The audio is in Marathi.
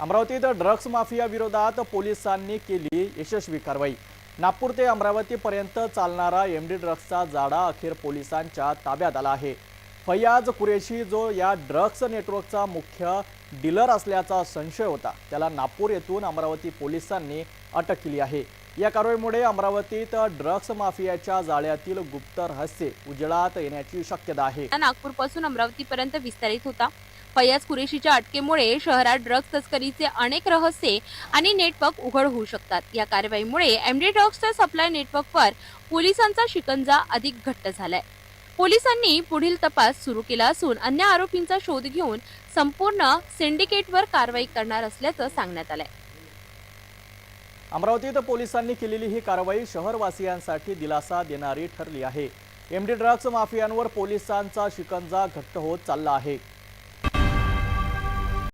अमरावतीत ड्रग्ज माफिया विरोधात पोलिसांनी केली यशस्वी कारवाई. नागपूर ते अमरावतीपर्यंत चालणारा एमडी ड्रग्जचा जाडा अखेर पोलिसांच्या ताब्यात आला आहे. फैयाज कुरेशी जो या ड्रग्ज नेटवर्कचा मुख्य डीलर असल्याचा संशय होता त्याला नागपूर येथून अमरावती पोलिसांनी अटक केली आहे. या कारवाईमुळे अमरावतीत ड्रग्ज माफियाच्या जाळ्यातील गुप्त रहस्य उजळात येण्याची शक्यता आहे. नागपूरपासून अमरावतीपर्यंत विस्तारित होता. फय्याज कुरेशीच्या अटकेमुळे शहरात ड्रग्ज तस्करीचे अनेक रहस्ये आणि नेटवर्क उघड होऊ शकतात. या कारवाईमुळे एमडी ड्रग्जच्या सप्लाय नेटवर्कवर पोलिसांचा शिकंजा अधिक घट्ट झालाय. पोलिसांनी पुढील तपास सुरू केला असून अन्य आरोपींचा शोध घेऊन संपूर्ण सिंडिकेटवर कारवाई करणार असल्याचं सांगण्यात आलंय. अमरावतीत पोलिसांनी केलेली ही कारवाई शहरवासियांसाठी दिलासा देणारी ठरली आहे. एमडी ड्रग्ज माफियांवर पोलिसांचा शिकंजा घट्ट होत चालला आहे.